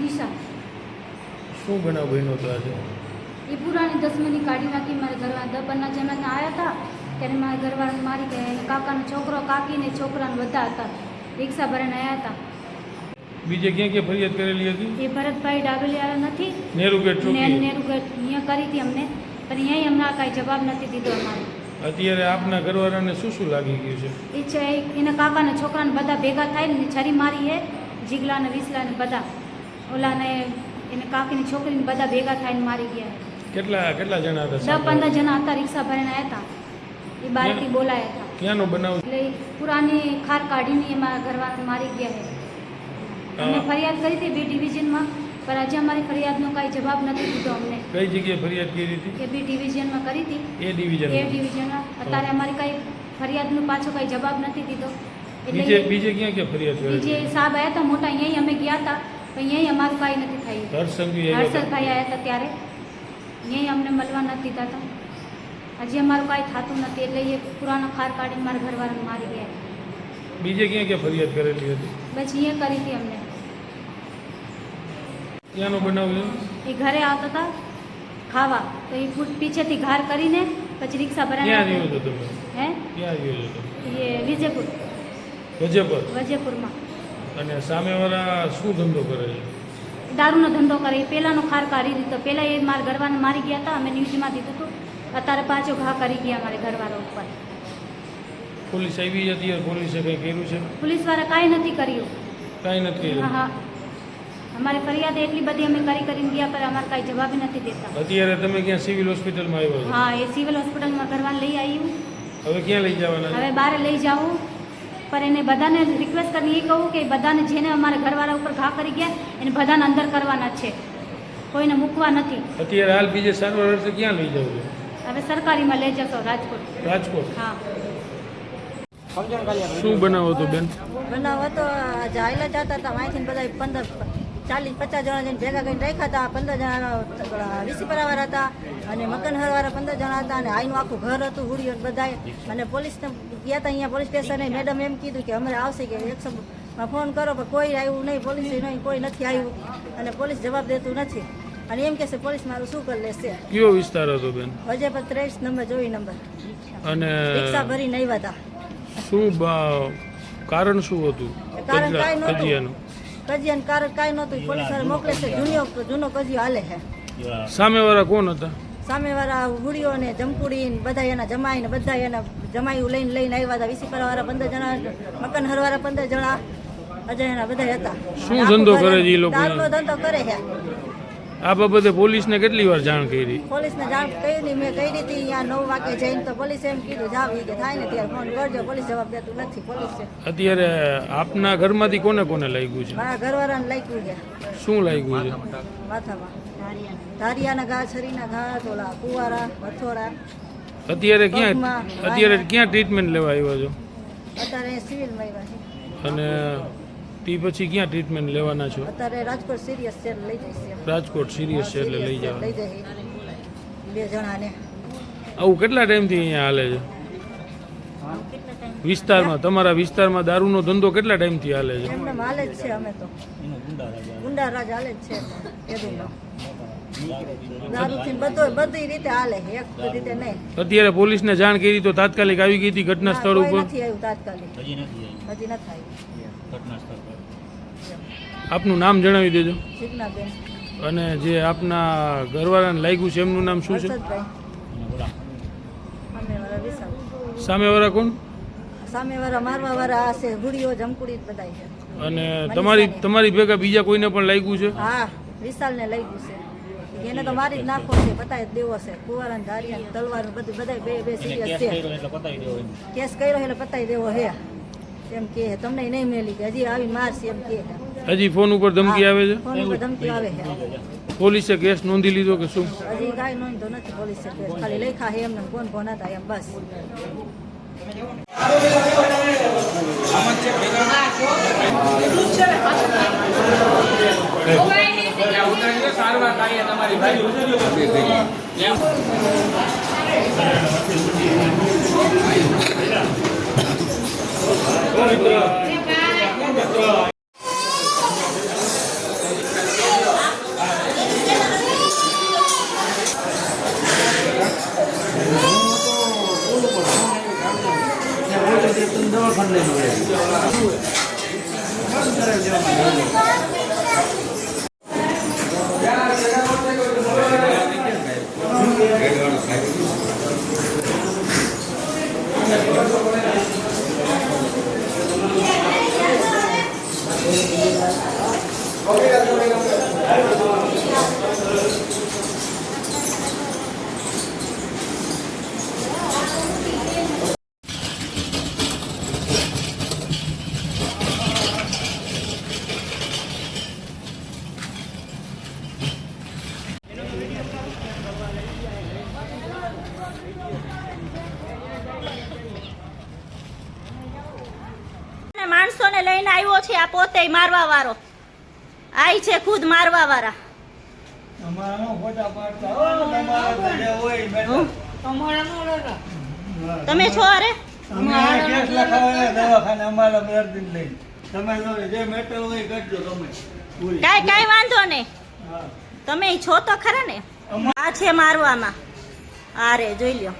નિશા. શું બનાવ બન્યો હતો આજે? એ પુરાણી દસમાની કાઢી નાખી મારા ઘરમાં દબરના જણા આવ્યા હતા. ત્યારે મારા ઘરવાળાને મારી ગયા કાકાનો છોકરો કાકીને છોકરાને બધા હતા. રિક્ષા ભરીને આવ્યા હતા. બીજે ક્યાં ક્યાં ફરિયાદ કરેલી હતી? એ ભરતભાઈ ડાબેલિયાળા નથી. નેહરુ ગેટ નેહરુ ગેટ અહીંયા કરી હતી અમને. પણ અહીંયા અમને કાંઈ જવાબ નથી દીધો અમારો. અત્યારે આપના ઘરવાળાને શું શું લાગી ગયું છે? એ છે એના કાકાના છોકરાને બધા ભેગા થાય ને છરી મારી હે જીગલા ને વિસલા ને બધા. ઓલાને એને કાકીની છોકરીને બધા ભેગા થઈને મારી ગયા. કેટલા કેટલા જણા હતા દસ પંદર જણા હતા રિક્ષા ભરીને આવ્યા હતા. એ બારથી બોલાયા હતા. ક્યાંનો બનાવ? એટલે પુરાની ખાર કાઢીને એમાં ઘરવાળાને મારી ગયા છે. અમે ફરિયાદ કરી હતી બી ડિવિઝનમાં પણ આજે અમારી ફરિયાદનો કાંઈ જવાબ નથી દીધો અમને. કઈ જગ્યાએ ફરિયાદ કરી હતી? કે બી ડિવિઝનમાં કરી હતી. એ ડિવિઝન એ ડિવિઝનમાં. અત્યારે અમારી કાંઈ ફરિયાદનો પાછો કાંઈ જવાબ નથી દીધો. બીજે બીજે ક્યાં ક્યાં ફરિયાદ બીજે સાહેબ આવ્યા હતા મોટા અહીંયા અમે ગયા હતા. પણ અહીંયા અમારું કાંઈ નથી થયું હર્ષદભાઈ આવ્યા હતા. ત્યારે. અહીંયા અમને મળવા નથી દીધા હતા. હજી અમારું કાંઈ થતું નથી એટલે એ પુરાનો ખાર કાઢીને મારા ઘરવાળાને મારી ગયા. બીજે ક્યાં ક્યાં ફરિયાદ કરેલી હતી? બસ અહીંયા કરી હતી અમને. ત્યાંનો બનાવ એ ઘરે આવતા હતા ખાવા. તો એ ફૂટ પીછેથી ઘાર કરીને પછી રિક્ષા ક્યાં રહ્યો હતો તમે? હે? ક્યાં રહ્યો હતો? એ વિજયપુર. વજેપુર વજયપુરમાં અને સામેવાળા શું ધંધો કરે છે? દારૂનો ધંધો કરે. પહેલાંનો ખાર કાઢી દીધો પહેલાં એ મારા ઘરવાળાને મારી ગયા હતા. અમે ન્યૂઝમાં દીધું હતું. અત્યારે પાછો ઘા કરી ગયા મારે ઘરવાળા ઉપર. પોલીસ આવી હતી? પોલીસે કંઈ કર્યું છે? પોલીસવાળા કાંઈ નથી કર્યું. કાંઈ નથી હા કર્યું? હા અમારી ફરિયાદ એટલી બધી અમે કરી કરીને ગયા પર અમારે કાંઈ જવાબ નથી દેતા. અત્યારે તમે ક્યાં સિવિલ હોસ્પિટલમાં આવ્યો હા એ સિવિલ હોસ્પિટલમાં ઘરવાળા લઈ આવ્યું. હવે ક્યાં લઈ જવાના હવે બહાર લઈ જાઉં પણ એને બધાને રિક્વેસ્ટ કરીને એ કહું કે બધાને જેને અમારા ઘરવાળા ઉપર ઘા કરી ગયા એને બધાને અંદર કરવાના છે. કોઈને મૂકવા નથી. અત્યારે હાલ બીજે સારવાર અર્થે ક્યાં લઈ જવું હવે સરકારીમાં લઈ જશો રાજકોટ. રાજકોટ? હા. શું બનાવો તો બેન? બનાવો તો જાયલા જતા હતા અહીંથી બધા પંદર ચાલીસ પચાસ જણા જઈને ભેગા કરીને રાખ્યા હતા પંદર જણા વીસીપરાવાળા હતા. અને મકનહરવાળા પંદર જણા હતા અને આઈનું આખું ઘર હતું હુડીઓ બધાએ. અને પોલીસને ગયા હતા અહીંયા પોલીસ સ્ટેશને મેડમ એમ કીધું કે અમારે આવશે કે એકસો ફોન કરો પણ કોઈ આવ્યું નહીં પોલીસ નહીં કોઈ નથી આવ્યું. અને પોલીસ જવાબ દેતું નથી. અને એમ કહેશે પોલીસ મારું શું કરી લેશે? કયો વિસ્તાર હતો બેન? પર ત્રેવીસ નંબર જોઈ નંબર. અને રિક્ષા ભરીને આવ્યા હતા શું કારણ શું હતું? કારણ કાંઈ નહોતું. કજિયાનું? કારણ કાંઈ નહોતું. પોલીસવાળા મોકલે છે જૂનો જૂનો કજિયો હાલે છે. સામેવાળા કોણ હતા? સામેવાળા હુડીઓ ને જમકુડી ને બધા એના જમાઈ ને બધા એના જમાઈ લઈને લઈને આવ્યા હતા. વીસીપરા વાળા પંદર જણા મકન હરવાળા પંદર જણા. અજય એના બધા હતા. શું ધંધો કરે છે લોકો? ધંધો કરે છે. આ બાબતે પોલીસને કેટલી વાર જાણ કરી? પોલીસને જાણ કરી નહીં મેં કહી હતી અહીંયા નવ વાગે જઈને તો પોલીસે એમ કીધું જાવ એ કે થાય ને ત્યારે ફોન કરજો પોલીસ જવાબ દેતું નથી પોલીસે અત્યારે આપના ઘરમાંથી કોને કોને લાગ્યું છે? મારા ઘરવાળાને લાગ્યું છે. શું લાગ્યું છે? માથામાં. ધારિયાના ઘા છરીના ઘા થોડા કુવારા હથોડા. અત્યારે ક્યાં અત્યારે ક્યાં ટ્રીટમેન્ટ લેવા આવ્યો છો? અત્યારે સિવિલમાં આવ્યા છે. અને તે પછી ક્યાં ટ્રીટમેન્ટ લેવાના છો? અત્યારે રાજકોટ સિરિયસ છે એટલે લઈ જઈશ રાજકોટ સિરિયસ છે એટલે લઈ લઈ જવા બે જણાને. આવું કેટલા ટાઈમથી અહીંયા હાલે છે? વિસ્તારમાં તમારા વિસ્તારમાં દારૂનો ધંધો કેટલા ટાઈમથી હાલે છે? એમને હાલે જ છે અમે તો. ગુંડા રાજ હાલે જ છે. અત્યારે પોલીસને જાણ કરી તો તાત્કાલિક આવી ગઈ હતી ઘટના સ્થળ ઉપર ઉપર? નથી હજી નથી આવ્યું. આપનું નામ જણાવી દેજો. અને જે આપના ઘરવાળાને લાગ્યું છે એમનું નામ શું છે? સામેવાળા કોણ? મારવાવાળા આ છે ગુડીઓ જમકુડી બધા છે. અને તમારી તમારી ભેગા બીજા કોઈને પણ લાગ્યું છે? હા વિશાલને લઈ ગયું છે. એને તો મારી જ નાખવો છે પતાય જ દેવો છે. કુવારા ધારિયા તલવાર બધું બધા બે બે સિરિયસ છે. કેસ કર્યો એટલે પતાઈ દેવો હે એમ કે તમને નહીં મેલી કે હજી આવી મારશે એમ કે. હજી ફોન ઉપર ધમકી આવે છે? પોલીસે કેસ નોંધી લીધો કે શું? હજી કાંઈ નોંધો નથી પોલીસે કેસ. ખાલી લખ્યા હે એમને ફોન ફોન હતા એમ બસ. તમારી Oke, okay, આવ્યો છે આ પોતે મારવા વાળો આઈ છે ખુદ મારવા વાળા. તમે છો અરે? અમે આ કેસ લખાવાના દવાખાને અમારા દર્દીને લઈને. તમે જો જે મેટર હોય એ કરજો તમે. પૂરી. કાંઈ કાંઈ વાંધો નહીં. તમે છો તો ખરા ને? આ છે મારવામાં. આરે જોઈ લ્યો.